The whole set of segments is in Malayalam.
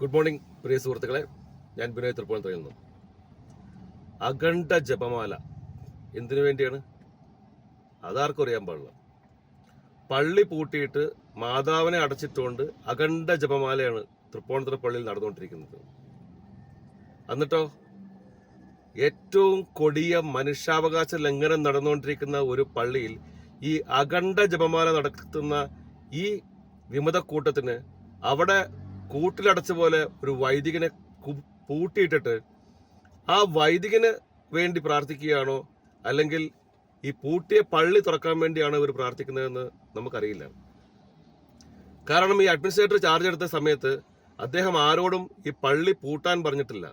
ഗുഡ് മോർണിംഗ് പ്രിയ സുഹൃത്തുക്കളെ. ഞാൻ ബിനോയ് തൃപ്പൂണിത്തുറയിൽ നിന്നും അഖണ്ഡ ജപമാല എന്തിനു വേണ്ടിയാണ്? അതാർക്കും അറിയാൻ പാടില്ല. പള്ളി പൂട്ടിയിട്ട് മാതാവിനെ അടച്ചിട്ടുകൊണ്ട് അഖണ്ഡ ജപമാലയാണ് തൃപ്പൂണിത്തുറ പള്ളിയിൽ നടന്നുകൊണ്ടിരിക്കുന്നത്. എന്നിട്ടോ? ഏറ്റവും കൊടിയ മനുഷ്യാവകാശ ലംഘനം നടന്നുകൊണ്ടിരിക്കുന്ന ഒരു പള്ളിയിൽ ഈ അഖണ്ഡ ജപമാല നടത്തുന്ന ഈ വിമത കൂട്ടത്തിന് അവിടെ കൂട്ടിലടച്ച പോലെ ഒരു വൈദികനെ പൂട്ടിയിട്ടിട്ട് ആ വൈദികന് വേണ്ടി പ്രാർത്ഥിക്കുകയാണോ? അല്ലെങ്കിൽ ഈ പൂട്ടിയ പള്ളി തുറക്കാൻ വേണ്ടിയാണോ ഇവർ പ്രാർത്ഥിക്കുന്നതെന്ന് നമുക്കറിയില്ല. കാരണം ഈ അഡ്മിനിസ്ട്രേറ്റർ ചാർജ് എടുത്ത സമയത്ത് അദ്ദേഹം ആരോടും ഈ പള്ളി പൂട്ടാൻ പറഞ്ഞിട്ടില്ല.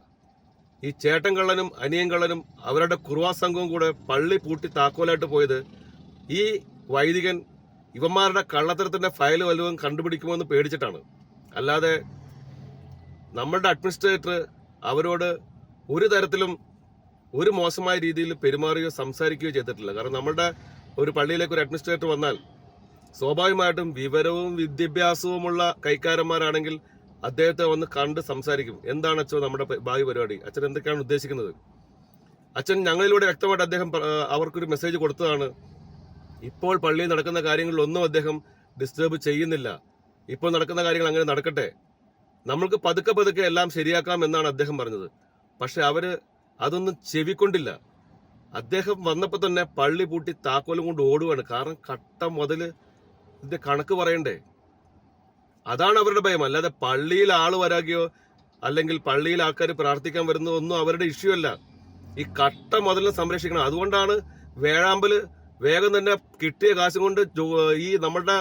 ഈ ചേട്ടൻ കള്ളനും കള്ളനും അവരുടെ കുറുവാ സംഘവും കൂടെ പള്ളി പൂട്ടി താക്കോലായിട്ട് പോയത് ഈ വൈദികൻ ഇവന്മാരുടെ കള്ളത്തരത്തിന്റെ ഫയൽ വല്ലതും കണ്ടുപിടിക്കുമോ എന്ന് പേടിച്ചിട്ടാണ്. അല്ലാതെ നമ്മളുടെ അഡ്മിനിസ്ട്രേറ്റർ അവരോട് ഒരു തരത്തിലും ഒരു മോശമായ രീതിയിൽ പെരുമാറുകയോ സംസാരിക്കുകയോ ചെയ്തിട്ടില്ല. കാരണം നമ്മുടെ ഒരു പള്ളിയിലേക്ക് ഒരു അഡ്മിനിസ്ട്രേറ്റർ വന്നാൽ സ്വാഭാവികമായിട്ടും വിവരവും വിദ്യാഭ്യാസവുമുള്ള കൈക്കാരന്മാരാണെങ്കിൽ അദ്ദേഹത്തെ വന്ന് കണ്ട് സംസാരിക്കും. എന്താണ് അച്ഛൻ നമ്മുടെ ഭാവി പരിപാടി? അച്ഛൻ എന്തൊക്കെയാണ് ഉദ്ദേശിക്കുന്നത്? അച്ഛൻ ഞങ്ങളിലൂടെ വ്യക്തമായിട്ട് അദ്ദേഹം അവർക്കൊരു മെസ്സേജ് കൊടുത്തതാണ് ഇപ്പോൾ പള്ളിയിൽ നടക്കുന്ന കാര്യങ്ങളിലൊന്നും അദ്ദേഹം ഡിസ്റ്റർബ് ചെയ്യുന്നില്ല. ഇപ്പോൾ നടക്കുന്ന കാര്യങ്ങൾ അങ്ങനെ നടക്കട്ടെ. നമ്മൾക്ക് പതുക്കെ പതുക്കെ എല്ലാം ശരിയാക്കാം എന്നാണ് അദ്ദേഹം പറഞ്ഞത്. പക്ഷെ അവർ അതൊന്നും ചെവിക്കൊണ്ടില്ല. അദ്ദേഹം വന്നപ്പോൾ തന്നെ പള്ളി പൂട്ടി താക്കോലും കൊണ്ട് ഓടുകയാണ് കാരണം കട്ട മുതൽ ഇതിന്റെ കണക്ക് പറയണ്ടേ? അതാണ് അവരുടെ ഭയം. അല്ലാതെ പള്ളിയിൽ ആൾ വരാകയോ അല്ലെങ്കിൽ പള്ളിയിൽ ആൾക്കാർ പ്രാർത്ഥിക്കാൻ വരുന്നോ ഒന്നും അവരുടെ ഇഷ്യൂ അല്ല. ഈ കട്ട മുതലിനെ സംരക്ഷിക്കണം. അതുകൊണ്ടാണ് വേഴാമ്പൽ വേഗം തന്നെ കിട്ടിയ കാശും കൊണ്ട് ഈ നമ്മളുടെ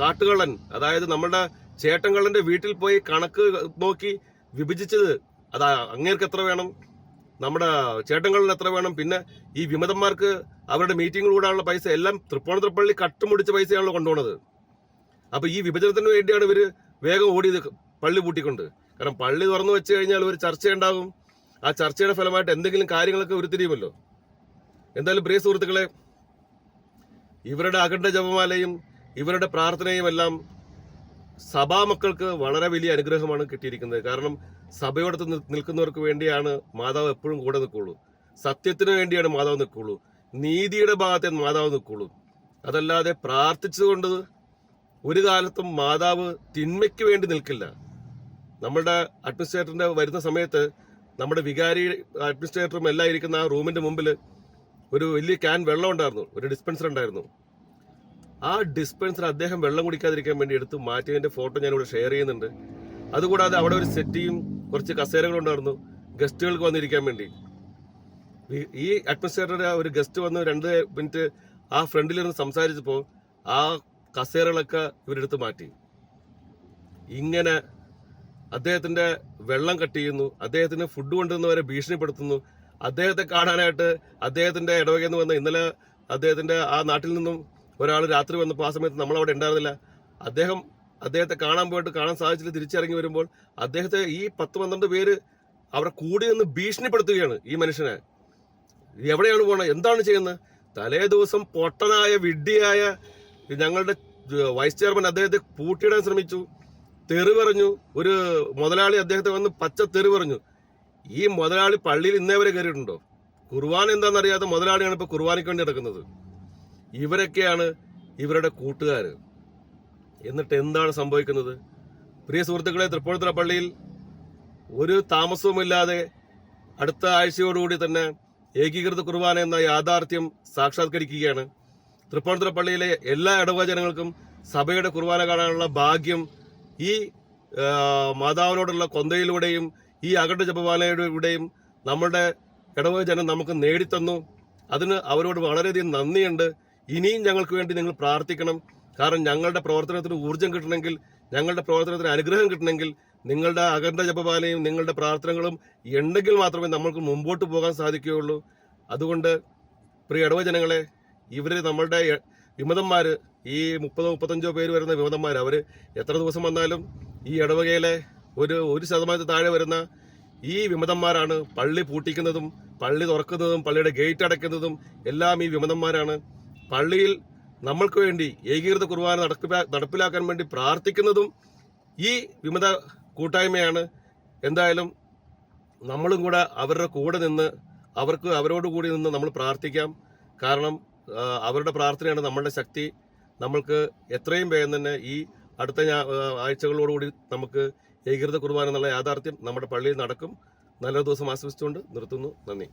കാട്ടുകള്ളൻ അതായത് നമ്മുടെ ചേട്ടൻകള്ളന്റെ വീട്ടിൽ പോയി കണക്ക് നോക്കി വിഭജിച്ചത് അതാ അങ്ങേർക്ക് എത്ര വേണം? നമ്മുടെ ചേട്ടൻകള്ളന് എത്ര വേണം? പിന്നെ ഈ വിമതന്മാർക്ക് അവരുടെ മീറ്റിംഗ് കൂടാനുള്ള പൈസ എല്ലാം തൃപ്പൂണിത്തുറ പള്ളി കട്ടുമുടിച്ച പൈസയാണല്ലോ കൊണ്ടുപോണത്. അപ്പൊ ഈ വിഭജനത്തിന് വേണ്ടിയാണ് ഇവർ വേഗം ഓടിയത് പള്ളി പൂട്ടിക്കൊണ്ട്. കാരണം പള്ളി തുറന്നു വെച്ച് കഴിഞ്ഞാൽ ഒരു ചർച്ചയുണ്ടാകും. ആ ചർച്ചയുടെ ഫലമായിട്ട് എന്തെങ്കിലും കാര്യങ്ങളൊക്കെ ഉരുത്തിരിയുമല്ലോ. എന്തായാലും പ്രിയ സുഹൃത്തുക്കളെ ഇവരുടെ അഖണ്ഡ ജപമാലയും ഇവരുടെ പ്രാർത്ഥനയും എല്ലാം സഭാ മക്കൾക്ക് വളരെ വലിയ അനുഗ്രഹമാണ് കിട്ടിയിരിക്കുന്നത്. കാരണം സഭയോടത്ത് നിൽ- നിൽക്കുന്നവർക്ക് വേണ്ടിയാണ് മാതാവ് എപ്പോഴും കൂടെ നിൽക്കുള്ളൂ. സത്യത്തിന് വേണ്ടിയാണ് മാതാവ് നിൽക്കുള്ളൂ. നീതിയുടെ ഭാഗത്തെ മാതാവ് നിൽക്കുള്ളൂ. അതല്ലാതെ പ്രാർത്ഥിച്ചുകൊണ്ട് ഒരു കാലത്തും മാതാവ് തിന്മയ്ക്ക് വേണ്ടി നിൽക്കില്ല. നമ്മുടെ അഡ്മിനിസ്ട്രേറ്ററിന്റെ വരുന്ന സമയത്ത് നമ്മുടെ വികാരി അഡ്മിനിസ്ട്രേറ്ററും എല്ലാം ഇരിക്കുന്ന ആ റൂമിന്റെ മുമ്പിൽ ഒരു വലിയ ക്യാൻ വെള്ളം ഉണ്ടായിരുന്നു. ഒരു ഡിസ്പെൻസർ ഉണ്ടായിരുന്നു. ആ ഡിസ്പെൻസർ അദ്ദേഹം വെള്ളം കുടിക്കാതിരിക്കാൻ വേണ്ടി എടുത്ത് മാറ്റിയതിന്റെ ഫോട്ടോ ഞാൻ ഇവിടെ ഷെയർ ചെയ്യുന്നുണ്ട്. അതുകൂടാതെ അവിടെ ഒരു സെറ്റിയും കുറച്ച് കസേരകളും ഉണ്ടായിരുന്നു. ഗസ്റ്റുകൾക്ക് വന്നിരിക്കാൻ വേണ്ടി. ഈ- ഈ അഡ്മിനിസ്ട്രേറ്ററുടെ ഒരു ഗസ്റ്റ് വന്ന് രണ്ട് മിനിറ്റ് ആ ഫ്രണ്ടിലിരുന്ന് സംസാരിച്ചപ്പോൾ ആ കസേരകളൊക്കെ ഇവരെടുത്ത് മാറ്റി. ഇങ്ങനെ അദ്ദേഹത്തിന്റെ വെള്ളം കട്ട് ചെയ്യുന്നു. അദ്ദേഹത്തിന് ഫുഡ് കൊണ്ടുവന്നവരെ ഭീഷണിപ്പെടുത്തുന്നു. അദ്ദേഹത്തെ കാണാനായിട്ട് അദ്ദേഹത്തിന്റെ ഇടവകയിൽ നിന്ന് വന്ന ഇന്നലെ അദ്ദേഹത്തിന്റെ ആ നാട്ടിൽ നിന്നും ഒരാൾ രാത്രി വന്നപ്പോൾ ആ സമയത്ത് നമ്മൾ അവിടെ ഉണ്ടായിരുന്നില്ല. അദ്ദേഹം അദ്ദേഹത്തെ കാണാൻ പോയിട്ട് കാണാൻ സാധിച്ചില്ല തിരിച്ചിറങ്ങി വരുമ്പോൾ അദ്ദേഹത്തെ ഈ പത്ത് പന്ത്രണ്ട് പേര് അവിടെ കൂടി നിന്ന് ഭീഷണിപ്പെടുത്തുകയാണ് ഈ മനുഷ്യനെ. എവിടെയാണ് പോണത് എന്താണ് ചെയ്യുന്നത്? തലേ ദിവസം പൊട്ടനായ വിഡ്ഢിയായ ഞങ്ങളുടെ വൈസ് ചെയർമാൻ അദ്ദേഹത്തെ പൂട്ടിയിടാൻ ശ്രമിച്ചു. തെറി പറഞ്ഞു ഒരു മുതലാളി അദ്ദേഹത്തെ വന്ന് പച്ച തെറി പറഞ്ഞു ഈ മുതലാളി പള്ളിയിൽ ഇന്നേ വരെ കയറിയിട്ടുണ്ടോ? കുർബാന എന്താണെന്നറിയാത്ത മുതലാളിയാണ് ഇപ്പൊ കുർബാനയ്ക്ക് വേണ്ടി നടക്കുന്നത്. ഇവരൊക്കെയാണ് ഇവരുടെ കൂട്ടുകാർ എന്നിട്ട് എന്താണ് സംഭവിക്കുന്നത്? പ്രിയ സുഹൃത്തുക്കളെ തൃപ്പൂണിത്തുറ പള്ളിയിൽ ഒരു താമസവുമില്ലാതെ അടുത്ത ആഴ്ചയോടുകൂടി തന്നെ ഏകീകൃത കുർബാന എന്ന യാഥാർത്ഥ്യം സാക്ഷാത്കരിക്കുകയാണ്. തൃപ്പൂണിത്തുറ പള്ളിയിലെ എല്ലാ ഇടവക ജനങ്ങൾക്കും സഭയുടെ കുർബാന കാണാനുള്ള ഭാഗ്യം ഈ മാതാവിനോടുള്ള കൊന്തയിലൂടെയും ഈ അകട്ട ജപവാലയിലൂടെയും നമ്മളുടെ ഇടവക ജനം നമുക്ക് നേടിത്തന്നു. അതിന് അവരോട് വളരെയധികം നന്ദിയുണ്ട്. ഇനിയും ഞങ്ങൾക്ക് വേണ്ടി നിങ്ങൾ പ്രാർത്ഥിക്കണം. കാരണം ഞങ്ങളുടെ പ്രവർത്തനത്തിന് ഊർജം കിട്ടണമെങ്കിൽ ഞങ്ങളുടെ പ്രവർത്തനത്തിന് അനുഗ്രഹം കിട്ടണമെങ്കിൽ നിങ്ങളുടെ അഖണ്ഡ ജപമാലയും നിങ്ങളുടെ പ്രാർത്ഥനകളും ഉണ്ടെങ്കിൽ മാത്രമേ നമ്മൾക്ക് മുമ്പോട്ട് പോകാൻ സാധിക്കുകയുള്ളൂ. അതുകൊണ്ട് പ്രിയ ഇടവജനങ്ങളെ ഇവർ നമ്മളുടെ വിമതന്മാർ ഈ മുപ്പതോ മുപ്പത്തഞ്ചോ പേര് വരുന്ന വിമതന്മാർ അവർ എത്ര ദിവസം വന്നാലും ഈ ഇടവകയിലെ ഒരു ഒരു ശതമാനത്തിൽ താഴെ വരുന്ന ഈ വിമതന്മാരാണ് പള്ളി പൂട്ടിക്കുന്നതും പള്ളി തുറക്കുന്നതും പള്ളിയുടെ ഗേറ്റ് അടയ്ക്കുന്നതും എല്ലാം ഈ വിമതന്മാരാണ്. പള്ളിയിൽ നമ്മൾക്ക് വേണ്ടി ഏകീകൃത കുർബാന നടപ്പിലാ- നടപ്പിലാക്കാൻ വേണ്ടി പ്രാർത്ഥിക്കുന്നതും ഈ വിമത കൂട്ടായ്മയാണ്. എന്തായാലും നമ്മളും കൂടെ അവരുടെ കൂടെ നിന്ന് അവർക്ക് അവരോട് കൂടി നിന്ന് നമ്മൾ പ്രാർത്ഥിക്കാം. കാരണം അവരുടെ പ്രാർത്ഥനയാണ് നമ്മളുടെ ശക്തി. നമ്മൾക്ക് എത്രയും വേഗം തന്നെ ഈ അടുത്ത ആഴ്ചകളോടുകൂടി നമുക്ക് ഏകീകൃത കുർബാന എന്നുള്ള യാഥാർത്ഥ്യം നമ്മുടെ പള്ളിയിൽ നടക്കും. നല്ലൊരു ദിവസം ആശ്വസിച്ചുകൊണ്ട് നിർത്തുന്നു. നന്ദി.